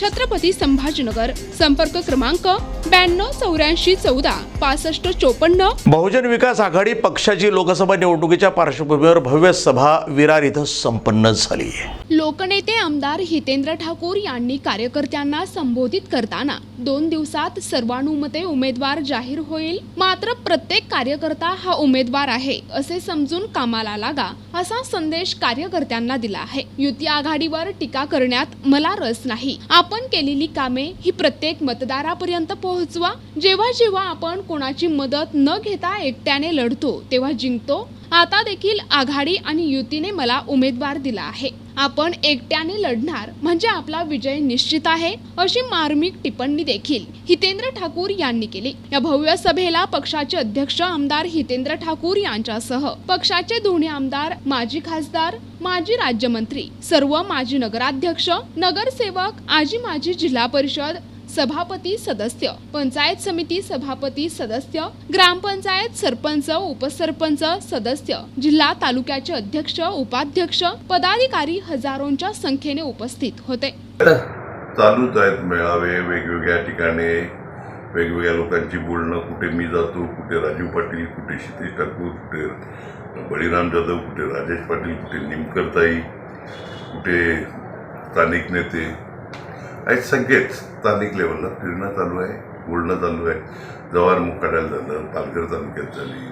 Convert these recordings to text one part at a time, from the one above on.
छत्रपती संभाजीनगर. संपर्क क्रमांक ब्याण्णव चौऱ्याऐंशी चौदा पासष्ट चोपन्न. बहुजन विकास आघाडी पक्षाची लोकसभा निवडणुकीच्या पार्श्वभूमीवर भव्य सभा विरार इथं संपन्न झाली. लोकनेते आमदार हितेंद्र ठाकूर यांनी कार्यकर्त्यांना संबोधित करताना दोन दिवसात सर्वानुमते उमेदवार जाहीर होईल मात्र प्रत्येक कार्यकर्ता हा उमेदवार आहे असे समजून कामाला लागा असा संदेश कार्यकर्त्यांना दिला आहे. युती आघाडीवर टीका करण्यात मला रस नाही. आपण आपण केलेली कामे ही प्रत्येक मतदारापर्यंत पोहोचवा. जेव्हा जेव्हा आपण कोणाची मदत न घेता एकट्याने लढतो तेव्हा जिंकतो. आता देखील आघाडी आणि युतीने मला उमेदवार दिला आहे. आपण एकट्याने लढणार म्हणजे आपला विजय निश्चित आहे अशी मार्मिक टिप्पणी देखील हितेंद्र ठाकूर यांनी केली. या भव्य सभेला पक्षाचे अध्यक्ष आमदार हितेंद्र ठाकूर यांच्यासह पक्षाचे दोन्ही आमदार माजी खासदार माजी राज्यमंत्री सर्व माजी नगराध्यक्ष नगरसेवक आजी माजी जिल्हा परिषद सभापती सदस्य. पंचायत समिती सभापती सदस्य. ग्रामपंचायत सरपंच उपसरपंच सदस्य. जिल्हा तालुक्याचे अध्यक्ष उपाध्यक्ष. पदाधिकारी हजारोंच्या संख्येने उपस्थित होते. चालूच आहेत मेळावे वेगवेगळ्या ठिकाणी वेगवेगळ्या लोकांची बोलणं कुठे मी जातो कुठे राजीव पाटील कुठे क्षितेश ठाकूर कुठे बळीराम जाधव कुठे राजेश पाटील कुठे निमकरताई कुठे स्थानिक नेते आहेत सगळेच स्थानिक लेवलला फिरणं चालू आहे बोलणं चालू आहे. जव्हार मुखाड्याला झालं पालघर तालुक्यात झाली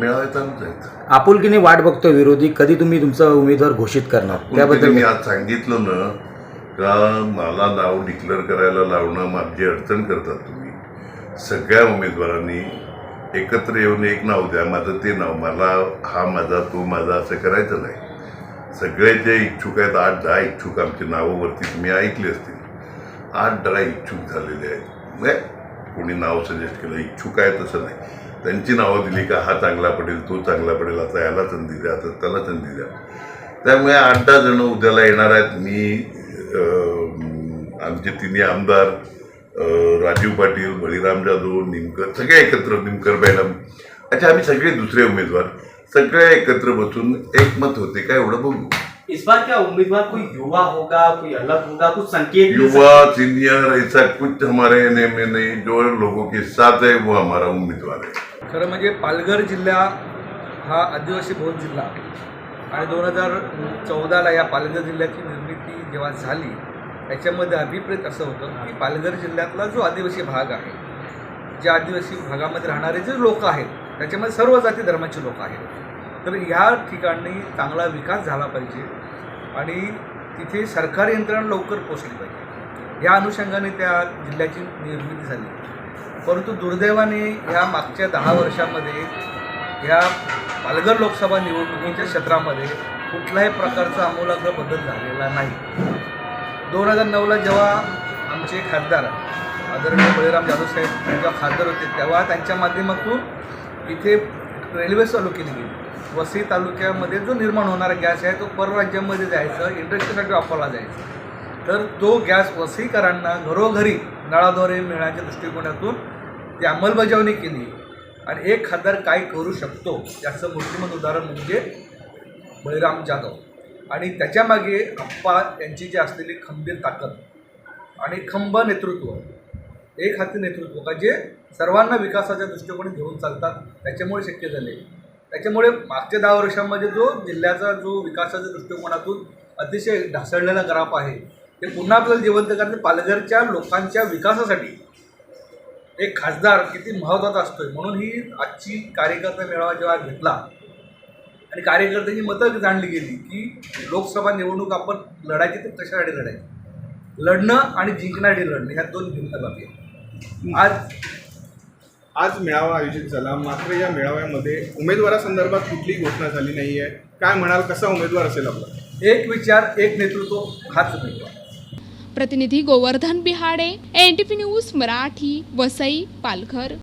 मेळावे चालूच आहेत. आपुलकीने वाट बघतो विरोधी. कधी तुम्ही तुमचा उमेदवार घोषित करणार? त्याबद्दल त्याबद्दल मी आज सांगितलं ना का मला नाव डिक्लेअर करायला लावणं माझी अडचण करतात तुम्ही. सगळ्या उमेदवारांनी एकत्र येऊन एक नाव द्या. माझं ते नाव मला हा माझा तो माझा असं करायचं नाही. सगळे जे इच्छुक आहेत आठ दहा इच्छुक आमची नावावरती तुम्ही ऐकली असतील. आठ दहा इच्छुक झालेले आहेत. म्हणजे कोणी नाव सजेस्ट केलं इच्छुक आहे तसं नाही. त्यांची नावं दिली का हा चांगला पडेल तो चांगला पडेल आता याला संधी द्या आता त्याला संधी द्या. त्यामुळे आठ दहा जण उद्याला येणार आहेत. मी आमचे तिन्ही आमदार राजीव पाटील बळीराम जाधव निमकर सगळे एकत्र निमकर मॅडम अच्छा आम्ही सगळे दुसरे उमेदवार. सगळे एकत्र बसून एकमत होते काय एवढं बघू? इस बार क्या उम्मीदवार कोई युवा होगा कोई अलग होगा कुछ संकेत युवा सीनियर ऐसा कुछ हमारे एने में नहीं जो लोगों के साथ है वो हमारा उम्मीदवार है। खरं म्हणजे पालघर जिल्हा हा आदिवासी बहुल जिल्हा. आणि दोन हजार चौदाला या पालघर जिल्ह्याची निर्मिती जेव्हा झाली त्याच्यामध्ये अभिप्रेत असं होतं की पालघर जिल्ह्यातला जो आदिवासी भाग आहे ज्या आदिवासी भागामध्ये राहणारे जे लोक आहेत त्याच्यामध्ये सर्व जाती धर्माचे लोक आहेत. तर ह्या ठिकाणी चांगला विकास झाला पाहिजे आणि तिथे सरकारी यंत्रणा लवकर पोचली पाहिजे. या अनुषंगाने त्या जिल्ह्याची निर्मिती झाली. परंतु दुर्दैवाने या मागच्या दहा वर्षामध्ये ह्या पालघर लोकसभा निवडणुकीच्या क्षेत्रामध्ये कुठल्याही प्रकारचा आमूलाग्र बदल झालेला नाही. दोन हजार नऊला जेव्हा आमचे खासदार आदरणीय बळीराम जाधव साहेब जेव्हा खासदार होते तेव्हा त्यांच्या माध्यमातून इथे रेल्वे चालू केली गेली. वसई तालुक्यामध्ये जो निर्माण होणारा गॅस आहे तो परराज्यामध्ये जायचं इंडस्ट्रीसाठी वापरला जायचा. तर तो गॅस वसईकरांना घरोघरी नळाद्वारे मिळण्याच्या दृष्टिकोनातून ती अंमलबजावणी केली. आणि एक खासदार काय करू शकतो याचं मूर्तिमंत उदाहरण म्हणजे बळीराम जाधव. आणि त्याच्यामागे अप्पा यांची जी असलेली खंबीर ताकद आणि खंब नेतृत्व एक हाती नेतृत्व का जे सर्वांना विकासाच्या दृष्टिकोनी घेऊन चालतात. त्याच्यामुळे शक्य झाले. त्याच्यामुळे मागच्या दहा वर्षांमध्ये जो जिल्ह्याचा जो विकासाच्या दृष्टिकोनातून अतिशय ढासळलेला ग्राफ आहे ते पुन्हा आपल्याला जिवंत करणे पालघरच्या लोकांच्या विकासासाठी एक खासदार किती महत्त्वाचा असतोय म्हणून ही आजची कार्यकर्ता मेळावा जेव्हा घेतला आणि कार्यकर्त्यांची मतं जाणली गेली की लोकसभा निवडणूक आपण लढायची तर कशासाठी लढायची? लढणं आणि जिंकणारी लढणं ह्या दोन भिन्न बाबी आहेत. आज आज मेळावा आयोजित झाला. मात्र या मेळाव्यामध्ये उमेदवारासंदर्भात कुठलीही घोषणा झाली नाही आहे काय म्हणाल? कसा उमेदवार असेल आपला? एक विचार एक नेतृत्व हाच उमेदवार. प्रतिनिधी Govardhan Bihade N T news Marathi Vasai Palghar.